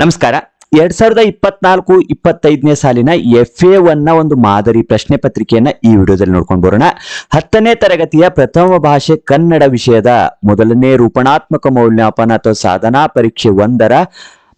ನಮಸ್ಕಾರ. ಎರಡ್ ಸಾವಿರದ ಇಪ್ಪತ್ನಾಲ್ಕು, ಇಪ್ಪತ್ತೈದನೇ ಸಾಲಿನ ಎಫ್ ಎ ಒನ್ನ ಒಂದು ಮಾದರಿ ಪ್ರಶ್ನೆ ಪತ್ರಿಕೆಯನ್ನ ಈ ವಿಡಿಯೋದಲ್ಲಿ ನೋಡ್ಕೊಂಡು ಬರೋಣ. ಹತ್ತನೇ ತರಗತಿಯ ಪ್ರಥಮ ಭಾಷೆ ಕನ್ನಡ ವಿಷಯದ ಮೊದಲನೇ ರೂಪಣಾತ್ಮಕ ಮೌಲ್ಯಮಾಪನ ಅಥವಾ ಸಾಧನಾ ಪರೀಕ್ಷೆ ಒಂದರ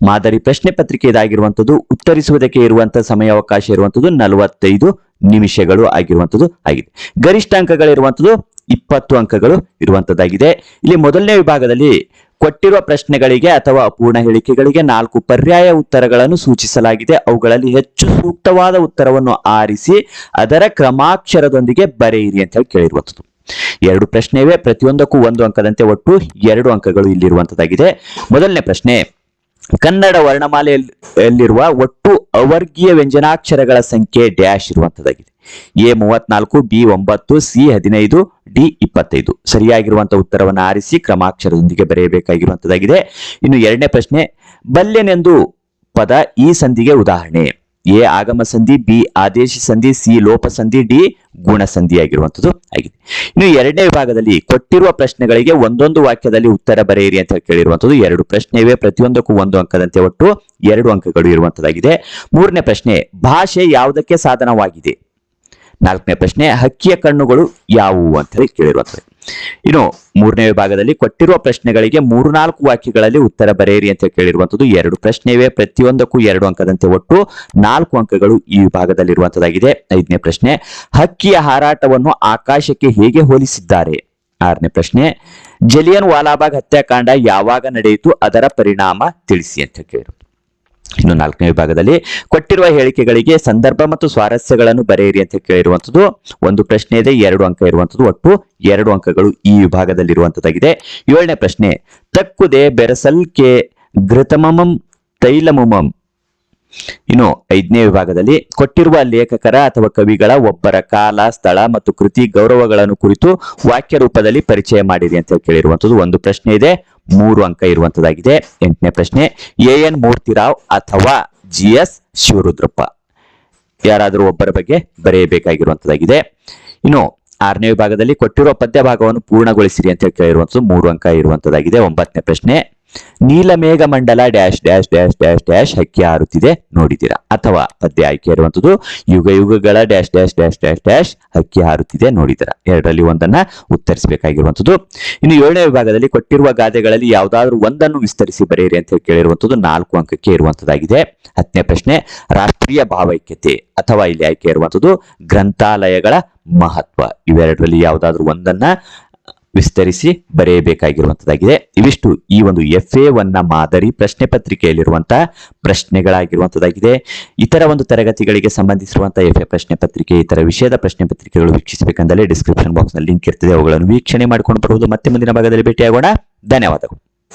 ಮಾದರಿ ಪ್ರಶ್ನೆ ಪತ್ರಿಕೆ ಇದಾಗಿರುವಂತದ್ದು ಉತ್ತರಿಸುವುದಕ್ಕೆ ಇರುವಂತಹ ಸಮಯಾವಕಾಶ ಇರುವಂತದ್ದು ನಲವತ್ತೈದು ನಿಮಿಷಗಳು ಆಗಿರುವಂತದ್ದು ಆಗಿದೆ. ಗರಿಷ್ಠ ಅಂಕಗಳಿರುವಂಥದ್ದು ಇಪ್ಪತ್ತು ಅಂಕಗಳು ಇರುವಂತದ್ದಾಗಿದೆ ಇಲ್ಲಿ ಮೊದಲನೇ ವಿಭಾಗದಲ್ಲಿ ಕೊಟ್ಟಿರುವ ಪ್ರಶ್ನೆಗಳಿಗೆ ಅಥವಾ ಅಪೂರ್ಣ ಹೇಳಿಕೆಗಳಿಗೆ ನಾಲ್ಕು ಪರ್ಯಾಯ ಉತ್ತರಗಳನ್ನು ಸೂಚಿಸಲಾಗಿದೆ. ಅವುಗಳಲ್ಲಿ ಹೆಚ್ಚು ಸೂಕ್ತವಾದ ಉತ್ತರವನ್ನು ಆರಿಸಿ, ಅದರ ಕ್ರಮಾಕ್ಷರದೊಂದಿಗೆ ಬರೆಯಿರಿ ಅಂತ ಹೇಳಿ ಕೇಳಿರುವಂಥದ್ದು. ಎರಡು ಪ್ರಶ್ನೆ ಇವೆ ಪ್ರತಿಯೊಂದಕ್ಕೂ ಒಂದು ಅಂಕದಂತೆ ಒಟ್ಟು ಎರಡು ಅಂಕಗಳು ಇಲ್ಲಿರುವಂತದ್ದಾಗಿದೆ ಮೊದಲನೇ ಪ್ರಶ್ನೆ ಕನ್ನಡ ವರ್ಣಮಾಲೆಯಲ್ಲಿರುವ ಒಟ್ಟು ಅವರ್ಗೀಯ ವ್ಯಂಜನಾಕ್ಷರಗಳ ಸಂಖ್ಯೆ ಡ್ಯಾಶ್ ಇರುವಂತದ್ದಾಗಿದೆ. ಎ ಮೂವತ್ನಾಲ್ಕು, ಬಿ ಒಂಬತ್ತು, ಸಿ ಹದಿನೈದು, ಡಿ ಇಪ್ಪತ್ತೈದು. ಸರಿಯಾಗಿರುವಂತಹ ಉತ್ತರವನ್ನು ಆರಿಸಿ ಕ್ರಮಾಕ್ಷರದೊಂದಿಗೆ ಬರೆಯಬೇಕಾಗಿರುವಂತದ್ದಾಗಿದೆ. ಇನ್ನು ಎರಡನೇ ಪ್ರಶ್ನೆ, ಬಲ್ಯನೆಂದು ಪದ ಈ ಸಂಧಿಗೆ ಉದಾಹರಣೆ. ಎ ಆಗಮ ಸಂಧಿ, ಬಿ ಆದೇಶ ಸಂಧಿ, ಸಿ ಲೋಪ ಸಂಧಿ, ಡಿ ಗುಣ ಸಂಧಿ ಆಗಿರುವಂತದ್ದು ಆಗಿದೆ. ಇನ್ನು ಎರಡನೇ ವಿಭಾಗದಲ್ಲಿ ಕೊಟ್ಟಿರುವ ಪ್ರಶ್ನೆಗಳಿಗೆ ಒಂದೊಂದು ವಾಕ್ಯದಲ್ಲಿ ಉತ್ತರ ಬರೆಯಿರಿ ಅಂತ ಕೇಳಿರುವಂಥದ್ದು ಎರಡು ಪ್ರಶ್ನೆ ಇವೆ ಪ್ರತಿಯೊಂದಕ್ಕೂ ಒಂದು ಅಂಕದಂತೆ ಒಟ್ಟು ಎರಡು ಅಂಕಗಳು ಇರುವಂಥದ್ದಾಗಿದೆ. ಮೂರನೇ ಪ್ರಶ್ನೆ, ಭಾಷೆ ಯಾವುದಕ್ಕೆ ಸಾಧನವಾಗಿದೆ? ನಾಲ್ಕನೇ ಪ್ರಶ್ನೆ, ಹಕ್ಕಿಯ ಕಣ್ಣುಗಳು ಯಾವುವು ಅಂತ ಹೇಳಿ ಕೇಳಿರುವಂತದ್ದು ಇನ್ನು ಮೂರನೇ ವಿಭಾಗದಲ್ಲಿ ಕೊಟ್ಟಿರುವ ಪ್ರಶ್ನೆಗಳಿಗೆ ಮೂರು ನಾಲ್ಕು ವಾಕ್ಯಗಳಲ್ಲಿ ಉತ್ತರ ಬರೆಯಿರಿ ಅಂತ ಕೇಳಿರುವಂತದ್ದು ಎರಡು ಪ್ರಶ್ನೆ ಪ್ರತಿಯೊಂದಕ್ಕೂ ಎರಡು ಅಂಕದಂತೆ ಒಟ್ಟು ನಾಲ್ಕು ಅಂಕಗಳು ಈ ವಿಭಾಗದಲ್ಲಿರುವಂತದ್ದಾಗಿದೆ ಐದನೇ ಪ್ರಶ್ನೆ, ಹಕ್ಕಿಯ ಹಾರಾಟವನ್ನು ಆಕಾಶಕ್ಕೆ ಹೇಗೆ ಹೋಲಿಸಿದ್ದಾರೆ? ಆರನೇ ಪ್ರಶ್ನೆ, ಜಲಿಯನ್ ವಾಲಾಬಾಗ್ ಹತ್ಯಾಕಾಂಡ ಯಾವಾಗ ನಡೆಯಿತು, ಅದರ ಪರಿಣಾಮ ತಿಳಿಸಿ ಅಂತ ಕೇಳಿರು. ಇನ್ನು ನಾಲ್ಕನೇ ವಿಭಾಗದಲ್ಲಿ ಕೊಟ್ಟಿರುವ ಹೇಳಿಕೆಗಳಿಗೆ ಸಂದರ್ಭ ಮತ್ತು ಸ್ವಾರಸ್ಯಗಳನ್ನು ಬರೆಯಿರಿ ಅಂತ ಕೇಳಿರುವಂತದ್ದು ಒಂದು ಪ್ರಶ್ನೆ ಇದೆ, ಎರಡು ಅಂಕ ಇರುವಂತದ್ದು ಒಟ್ಟು ಎರಡು ಅಂಕಗಳು ಈ ವಿಭಾಗದಲ್ಲಿ ಇರುವಂತದ್ದಾಗಿದೆ ಏಳನೇ ಪ್ರಶ್ನೆ, ತಕ್ಕುದೆ ಬೆರಸಲ್ಕೆ ಘೃತಮಮಂ ತೈಲಮುಮಂ. ಇನ್ನು ಐದನೇ ವಿಭಾಗದಲ್ಲಿ ಕೊಟ್ಟಿರುವ ಲೇಖಕರ ಅಥವಾ ಕವಿಗಳ ಒಬ್ಬರ ಕಾಲ, ಸ್ಥಳ ಮತ್ತು ಕೃತಿ ಗೌರವಗಳನ್ನು ಕುರಿತು ವಾಕ್ಯ ರೂಪದಲ್ಲಿ ಪರಿಚಯ ಮಾಡಿರಿ ಅಂತ ಕೇಳಿರುವಂತದ್ದು ಒಂದು ಪ್ರಶ್ನೆ ಇದೆ, ಮೂರು ಅಂಕ ಇರುವಂತದ್ದಾಗಿದೆ ಎಂಟನೇ ಪ್ರಶ್ನೆ ಎ ಎನ್ ಮೂರ್ತಿರಾವ್ ಅಥವಾ ಜಿ ಎಸ್ ಶಿವರುದ್ರಪ್ಪ? ಯಾರಾದರೂ ಒಬ್ಬರ ಬಗ್ಗೆ ಬರೆಯಬೇಕಾಗಿರುವಂತದ್ದಾಗಿದೆ ಇನ್ನು ಆರನೇ ವಿಭಾಗದಲ್ಲಿ ಕೊಟ್ಟಿರುವ ಪದ್ಯ ಭಾಗವನ್ನು ಪೂರ್ಣಗೊಳಿಸಿರಿ ಅಂತ ಕೇಳಿರುವಂತದ್ದು ಮೂರು ಅಂಕ ಇರುವಂತದ್ದಾಗಿದೆ ಒಂಬತ್ತನೇ ಪ್ರಶ್ನೆ ನೀಲಮೇಘ ಮಂಡಲ dash dash dash dash dash ಹಕ್ಕಿ ಹಾರುತ್ತಿದೆ. ನೋಡಿದ್ದೀರಾ? ಅಥವಾ ಪದ್ಯ ಆಯ್ಕೆ ಇರುವಂತದ್ದು ಯುಗ ಯುಗಗಳ dash dash dash dash dash ಹಕ್ಕಿ ಹಾರುತ್ತಿದೆ. ನೋಡಿದ್ದೀರಾ? ಎರಡರಲ್ಲಿ ಒಂದನ್ನ ಉತ್ತರಿಸಬೇಕಾಗಿರುವಂತದ್ದು ಇನ್ನು ಏಳನೇ ವಿಭಾಗದಲ್ಲಿ ಕೊಟ್ಟಿರುವ ಗಾದೆಗಳಲ್ಲಿ ಯಾವುದಾದ್ರೂ ಒಂದನ್ನು ವಿಸ್ತರಿಸಿ ಬರೆಯಿರಿ ಅಂತ ಕೇಳಿರುವಂತದ್ದು ನಾಲ್ಕು ಅಂಕಕ್ಕೆ ಇರುವಂತದ್ದಾಗಿದೆ ಹತ್ತನೇ ಪ್ರಶ್ನೆ, ರಾಷ್ಟ್ರೀಯ ಭಾವೈಕ್ಯತೆ ಅಥವಾ ಇಲ್ಲಿ ಆಯ್ಕೆ ಇರುವಂತದ್ದು ಗ್ರಂಥಾಲಯಗಳ ಮಹತ್ವ. ಇವೆರಡರಲ್ಲಿ ಯಾವುದಾದ್ರೂ ಒಂದನ್ನ ವಿಸ್ತರಿಸಿ ಬರೆಯಬೇಕಾಗಿರುವಂತದ್ದಾಗಿದೆ. ಇವಿಷ್ಟು ಈ ಒಂದು ಎಫ್ ಎ ಒನ್ನ ಮಾದರಿ ಪ್ರಶ್ನೆ ಪತ್ರಿಕೆಯಲ್ಲಿರುವಂತಹ ಪ್ರಶ್ನೆಗಳಾಗಿರುವಂತದ್ದಾಗಿದೆ. ಇತರ ಒಂದು ತರಗತಿಗಳಿಗೆ ಸಂಬಂಧಿಸಿರುವಂತಹ ಎಫ್ ಎ ಪ್ರಶ್ನೆ ಪತ್ರಿಕೆ, ಇತರ ವಿಷಯದ ಪ್ರಶ್ನೆ ಪತ್ರಿಕೆಗಳು ವೀಕ್ಷಿಸಬೇಕಂದರೆ ಡಿಸ್ಕ್ರಿಪ್ಷನ್ ಬಾಕ್ಸ್ನಲ್ಲಿ ಲಿಂಕ್ ಇರ್ತದೆ. ಅವುಗಳನ್ನು ವೀಕ್ಷಣೆ ಮಾಡ್ಕೊಂಡು ಬರುವುದು ಮತ್ತೆ ಮುಂದಿನ ಭಾಗದಲ್ಲಿ ಭೇಟಿಯಾಗೋಣ. ಧನ್ಯವಾದಗಳು.